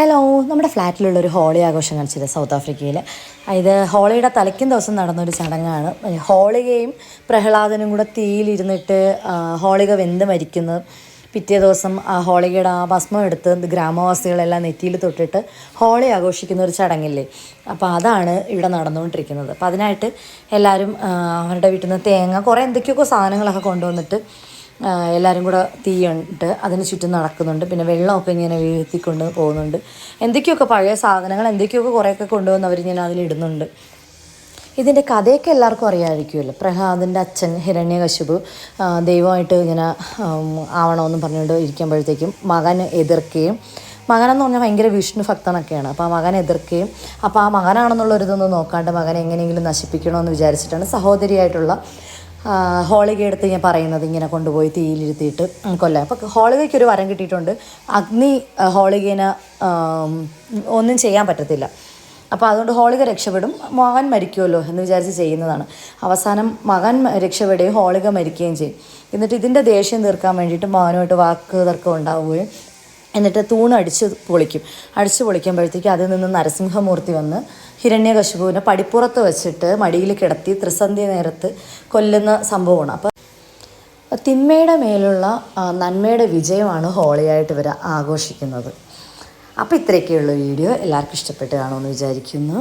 Hello നമ്മുടെ ഫ്ലാറ്റിലുള്ള ഒരു holy ആഘോഷം കാണിച്ചത് സൗത്ത് ആഫ്രിക്കയിൽ ഇത് ഹോളിയുടെ തലയ്ക്കും ദിവസം നടന്നൊരു ചടങ്ങാണ്. ഹോളികയും പ്രഹ്ലാദനും കൂടെ തീയിലിരുന്നിട്ട് ഹോളിക വെന്ത് മരിക്കുന്നത് പിറ്റേ ദിവസം ആ ഹോളികയുടെ ആ ഭസ്മം എടുത്ത് ഗ്രാമവാസികളെല്ലാം നെറ്റിയിൽ തൊട്ടിട്ട് ഹോളി ആഘോഷിക്കുന്ന ഒരു ചടങ്ങില്ലേ? അപ്പോൾ അതാണ് ഇവിടെ നടന്നുകൊണ്ടിരിക്കുന്നത്. അപ്പോൾ അതിനായിട്ട് എല്ലാവരും അവരുടെ വീട്ടിൽ നിന്ന് തേങ്ങ കുറേ എന്തൊക്കെയൊക്കെ സാധനങ്ങളൊക്കെ കൊണ്ടുവന്നിട്ട് എല്ലാവരും കൂടെ തീയുണ്ട്. അതിന് ചുറ്റും നടക്കുന്നുണ്ട്. പിന്നെ വെള്ളമൊക്കെ ഇങ്ങനെ വീഴ്ത്തിക്കൊണ്ട് പോകുന്നുണ്ട്. എന്തൊക്കെയൊക്കെ പഴയ സാധനങ്ങൾ എന്തൊക്കെയൊക്കെ കുറേയൊക്കെ കൊണ്ടുവന്ന് അവരിങ്ങനെ അതിലിടുന്നുണ്ട് ഇതിന്റെ കഥയൊക്കെ എല്ലാവർക്കും അറിയാമായിരിക്കുമല്ലോ. പ്രഹ്ലാദിന്റെ അച്ഛൻ ഹിരണ്യകശിപു ദൈവമായിട്ട് ഇങ്ങനെ ആവണമെന്ന് പറഞ്ഞുകൊണ്ട് ഇരിക്കുമ്പോഴത്തേക്കും മകൻ എതിർക്കുകയും മകനെന്ന് പറഞ്ഞാൽ ഭയങ്കര വിഷ്ണു ഭക്തനൊക്കെയാണ്. അപ്പോൾ ആ മകൻ എതിർക്കുകയും അപ്പോൾ ആ മകനാണെന്നുള്ളൊരിതൊന്നും നോക്കാണ്ട് മകനെ എങ്ങനെയെങ്കിലും നശിപ്പിക്കണമെന്ന് വിചാരിച്ചിട്ടാണ് സഹോദരിയായിട്ടുള്ള ഹോളിക എടുത്ത് ഞാൻ പറയുന്നത് ഇങ്ങനെ കൊണ്ടുപോയി തീയിലിരുത്തിയിട്ട് കൊല്ലാം അപ്പം ഹോളികയ്ക്ക് ഒരു വരം കിട്ടിയിട്ടുണ്ട്. അഗ്നി ഹോളികേനെ ഒന്നും ചെയ്യാൻ പറ്റത്തില്ല. അപ്പോൾ അതുകൊണ്ട് ഹോളിക രക്ഷപ്പെടും. മകൻ മരിക്കുമല്ലോ എന്ന് വിചാരിച്ച് ചെയ്യുന്നതാണ്. അവസാനം മകൻ രക്ഷപ്പെടുകയും ഹോളിക മരിക്കുകയും ചെയ്യും. എന്നിട്ട് ഇതിന്റെ ദേഷ്യം തീർക്കാൻ വേണ്ടിയിട്ട് മകനുമായിട്ട് വാക്ക് തർക്കം ഉണ്ടാവുകയും എന്നിട്ട് തൂണ് അടിച്ച് പൊളിക്കും. അടിച്ച് പൊളിക്കുമ്പോഴത്തേക്ക് അതിൽ നിന്ന് നരസിംഹമൂർത്തി വന്ന് ഹിരണ്യകശിപുവിനെ പടിപ്പുറത്ത് വെച്ചിട്ട് മടിയിൽ കിടത്തി ത്രിസന്ധ്യ നേരത്ത് കൊല്ലുന്ന സംഭവമാണ്. അപ്പോൾ തിന്മയുടെ മേലുള്ള നന്മയുടെ വിജയമാണ് ഹോളിയായിട്ട് ഇവർ ആഘോഷിക്കുന്നത്. അപ്പോൾ ഇത്രയൊക്കെയുള്ള വീഡിയോ. എല്ലാവർക്കും ഇഷ്ടപ്പെട്ട് കാണുമെന്ന് വിചാരിക്കുന്നു.